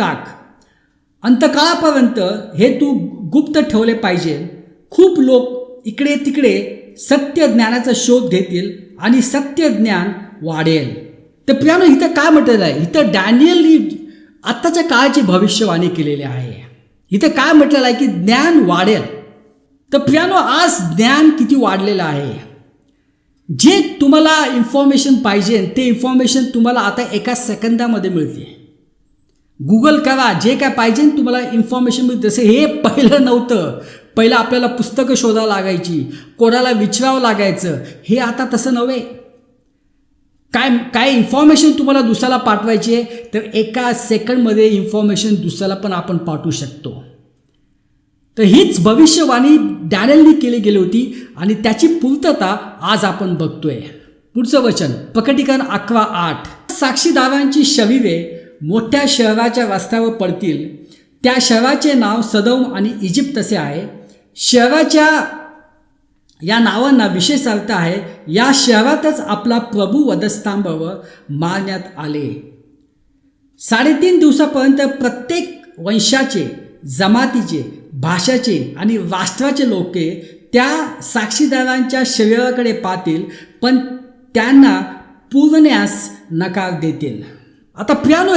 टाक. अंतकाळापर्यंत हे तू गुप्त ठेवले पाहिजे. खूप लोक इकडे तिकडे सत्य ज्ञानाचा शोध घेतील आणि सत्य ज्ञान वाढेल. तर प्रियानो इथं काय म्हटलेलं आहे? इथं डॅनियलनी आत्ताच्या काळाची भविष्यवाणी केलेली आहे. इथं काय म्हटलेलं आहे की ज्ञान वाढेल. तर प्रियानो आज ज्ञान किती वाढलेलं आहे? जे तुम्हाला इन्फॉर्मेशन पाहिजे ते इन्फॉर्मेशन तुम्हाला आता एका सेकंदामध्ये मिळते. गुगल करा जे काय पाहिजे तुम्हाला इन्फॉर्मेशन मिळते तसं हे पहिलं नव्हतं. पहिलं आपल्याला पुस्तकं शोधावं लागायची कोणाला विचारावं लागायचं हे आता तसं नव्हे. काय काय इन्फॉर्मेशन तुम्हाला दुसऱ्याला पाठवायची आहे तर एका सेकंडमध्ये इन्फॉर्मेशन दुसऱ्याला पण आपण पाठवू शकतो. तर हीच भविष्यवाणी डॅनलनी केली गेली होती आणि त्याची पूर्तता आज आपण बघतोय. पुढचं वचन प्रकटीकरण अकरा आठ. साक्षीदारांची शरीरे मोठ्या शहराच्या रस्त्यावर पडतील. त्या शहराचे नाव सदौम आणि इजिप्त असे आहे. शहराच्या या नावांना विशेष अर्थ आहे या शहरातच आपला प्रभू वधस्तंभावर मारण्यात आले. साडेतीन दिवसापर्यंत प्रत्येक वंशाचे जमातीचे भाषाचे आणि राष्ट्राचे लोके त्या साक्षीदारांच्या शरीराकडे पाहतील पण त्यांना पुरण्यास नकार देतील. आता प्रियानो